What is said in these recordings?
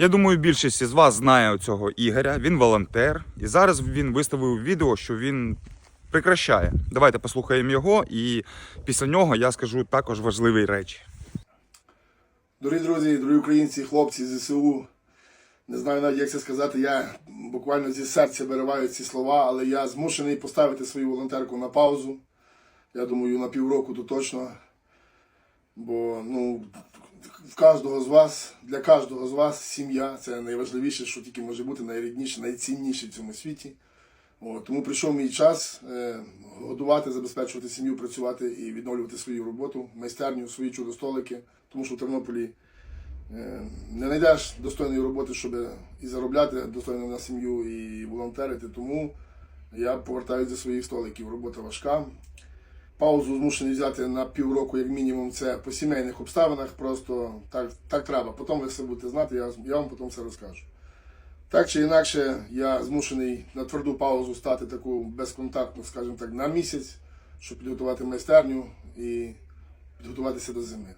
Я думаю, більшість із вас знає цього Ігоря. Він волонтер. І зараз він виставив відео, що він прекращає. Давайте послухаємо його, і після нього я скажу також важливі речі. Дорогі друзі, дорогі українці, хлопці з ЗСУ. Не знаю навіть, як це сказати. Я буквально зі серця вириваю ці слова, але я змушений поставити свою волонтерку на паузу. Я думаю, на півроку то точно. Бо ну, в кожного з вас, для кожного з вас сім'я це найважливіше, що тільки може бути, найрідніше, найцінніше в цьому світі. От, тому прийшов мій час е, годувати, забезпечувати сім'ю, працювати і відновлювати свою роботу, майстерню, свої чудо-столики. Тому що в Тернополі е, не знайдеш достойної роботи, щоб і заробляти достойно на сім'ю, і волонтерити. Тому я повертаюся до своїх столиків. Робота важка. Паузу змушений взяти на півроку, як мінімум, це по сімейних обставинах. Просто так, так треба. Потім ви все будете знати, я, я вам потім все розкажу. Так чи інакше, я змушений на тверду паузу стати таку безконтактну, скажімо так, на місяць, щоб підготувати майстерню і підготуватися до зими.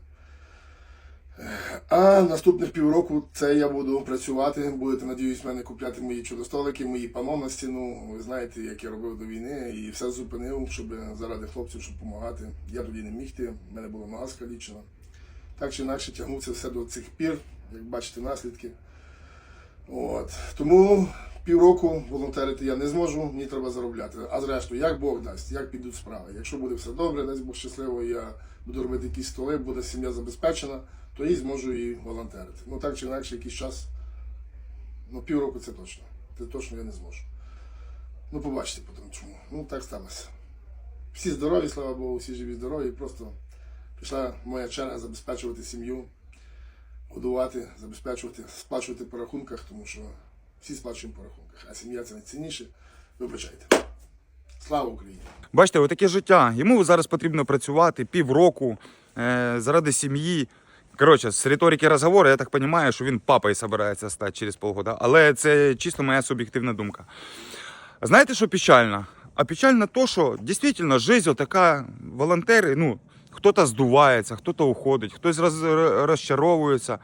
А наступних півроку це я буду працювати. Будете, надіюсь, мене купляти мої чудостолики, мої пано на стіну. Ви знаєте, як я робив до війни, і все зупинив, щоб заради хлопців, щоб допомагати. Я тоді не міг йти, в мене була нога скалічена. Так чи інакше тягнув це все до цих пір, як бачите, наслідки. От. Тому півроку волонтерити я не зможу, мені треба заробляти. А зрештою, як Бог дасть, як підуть справи. Якщо буде все добре, дасть Бог щасливо, я буду робити якісь столи, буде сім'я забезпечена, то і зможу і волонтерити. Ну так чи інакше, якийсь час, ну півроку це точно. Це точно я не зможу. Ну, побачите потім чому. Ну так сталося. Всі здорові, слава Богу, всі живі, здорові. Просто прийшла моя черга забезпечувати сім'ю годувати, забезпечувати, сплачувати по рахунках, тому що всі сплачуємо по рахунках, а сім'я це найцінніше. Вибачайте. Слава Україні! Бачите, отаке життя. Йому зараз потрібно працювати півроку е, заради сім'ї. Коротше, з риторики розговору, я так розумію, що він папою збирається стати через полгода. Але це чисто моя суб'єктивна думка. Знаєте, що печально? А печально то, що дійсно життя така, волонтери, ну, хто-то здувається, хто-то уходить, хтось роз, розчаровується,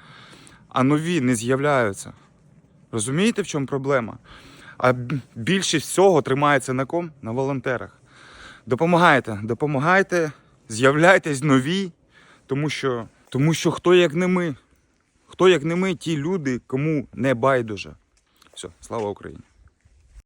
а нові не з'являються. Розумієте, в чому проблема? А більшість всього тримається на ком? На волонтерах. Допомагайте, допомагайте, з'являйтесь нові, тому що, тому що хто як не ми, хто як не ми, ті люди, кому не байдуже. Все, слава Україні!